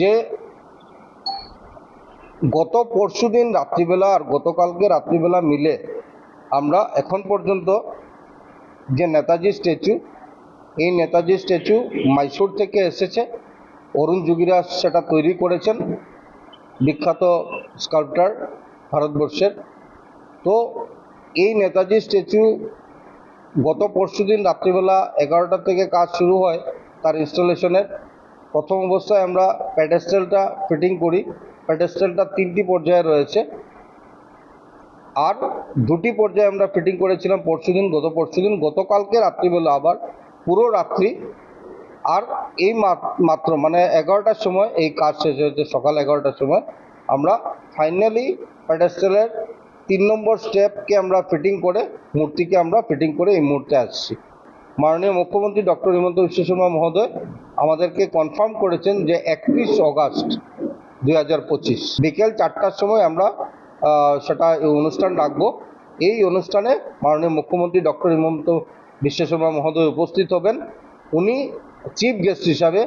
যে গত পরশু দিন রাত্রিবেলা আর গতকালকে রাত্রিবেলা মিলে আমরা এখন পর্যন্ত যে নেতাজি স্ট্যাচু, এই নেতাজি স্ট্যাচু মাইসুর থেকে এসেছে। অরুণ যুগিরাজ সেটা তৈরি করেছেন, বিখ্যাত স্কাল্পটার ভারতবর্ষের। তো এই নেতাজি স্ট্যাচু গত পরশু দিন রাত্রিবেলা এগারোটা থেকে কাজ শুরু হয় তার ইনস্টলেশনের। প্রথম অবস্থায় আমরা প্যাডেস্টেলটা ফিটিং করি। প্যাডেস্টেলটা তিনটি পর্যায়ে রয়েছে। আর দুটি পর্যায়ে আমরা ফিটিং করেছিলাম পরশুদিন, গত পরশুদিন, গতকালকে রাত্রিবেলা আবার, পুরো রাত্রি। আর এই মাত্র মানে এগারোটার সময় এই কাজ শেষ হয়েছে, সকাল এগারোটার সময়। আমরা ফাইনালি প্যাডেস্টেলের তিন নম্বর স্টেপকে আমরা ফিটিং করে, মূর্তিকে আমরা ফিটিং করে এই মুহূর্তে আসছি। মাননীয় মুখ্যমন্ত্রী ডক্টর হিমন্ত বিশ্ব শর্মা মহোদয় আমাদেরকে কনফার্ম করেছেন যে একত্রিশ অগাস্ট দুই হাজার পঁচিশ বিকেল চারটার সময় আমরা সেটা অনুষ্ঠান রাখব। এই অনুষ্ঠানে মাননীয় মুখ্যমন্ত্রী ডক্টর হিমন্ত বিশ্ব শর্মা মহোদয় উপস্থিত হবেন। উনি চিফ গেস্ট হিসাবে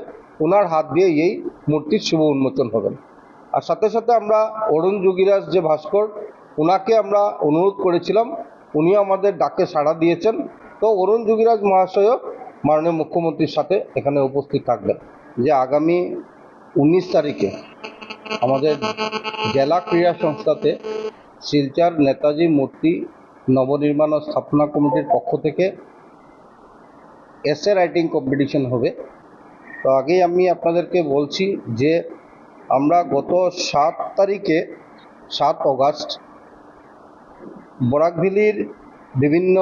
ওনার হাত দিয়ে এই মূর্তির শুভ উন্মোচন হবেন। আর সাথে সাথে আমরা অরুণ যোগীরাজ যে ভাস্কর ওনাকে আমরা অনুরোধ করেছিলাম, উনিও আমাদের ডাকে সাড়া দিয়েছেন। তো অরুণ যোগীরাজ মহাশয়ও মাননীয় মুখ্যমন্ত্রীর সাথে এখানে উপস্থিত থাকবেন যে আগামী উনিশ তারিখে আমাদের জেলা ক্রীড়া সংস্থাতে শিলচার নেতাজি মূর্তি নবনির্মাণ ও স্থাপনা কমিটির পক্ষ থেকে এসে রাইটিং কম্পিটিশন হবে। তো আগেই আমি আপনাদেরকে বলছি যে আমরা গত সাত তারিখে, সাত অগাস্ট, বরাকভেলির বিভিন্ন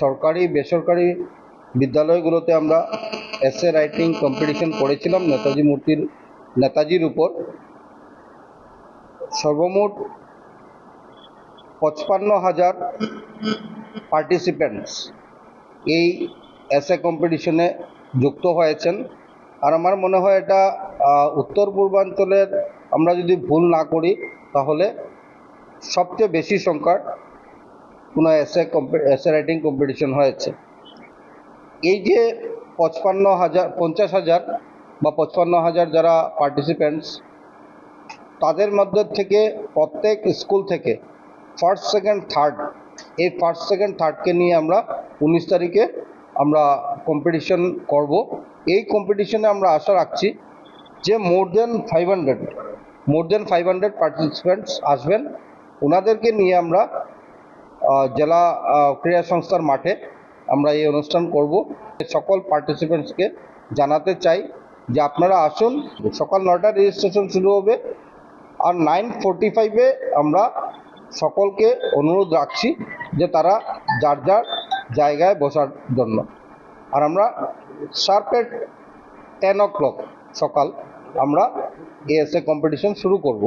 সরকারি, বেসরকারি বিদ্যালয়গুলোতে আমরা এসে রাইটিং কম্পিটিশন করেছিলাম নেতাজি মূর্তির, নেতাজির উপর। সর্বমোট পঁচপান্ন হাজার পার্টিসিপেন্টস এই এসে কম্পিটিশনে যুক্ত হয়েছেন। আর আমার মনে হয় এটা উত্তর পূর্বাঞ্চলের আমরা যদি ভুল না করি, তাহলে সবচেয়ে বেশি সংখ্যার কোনো এসে এসে রাইটিং কম্পিটিশন হয়েছে। এই যে পঁচপান্ন হাজার, পঞ্চাশ হাজার বা পঁচপান্ন হাজার যারা পার্টিসিপেন্টস তাদের মধ্যে থেকে প্রত্যেক স্কুল থেকে ফার্স্ট সেকেন্ড থার্ড এই ফার্স্ট সেকেন্ড থার্ডকে নিয়ে আমরা উনিশ তারিখে আমরা কম্পিটিশন করব। এই কম্পিটিশনে আমরা আশা রাখছি যে more than five hundred more than five hundred participants আসবেন। ওনাদেরকে নিয়ে আমরা জেলা ক্রীড়া সংস্থার মাঠে আমরা এই অনুষ্ঠান করব। সকল পার্টিসিপেন্টসকে জানাতে চাই যে আপনারা আসুন, সকাল নয়টা রেজিস্ট্রেশন শুরু হবে আর নাইন ফোরটি ফাইভে আমরা সকলকে অনুরোধ রাখছি যে তারা যার যার জায়গায় বসার জন্য। আর আমরা শার্পেট টেন ও ক্লক সকাল আমরা এএসএ কম্পিটিশন শুরু করব।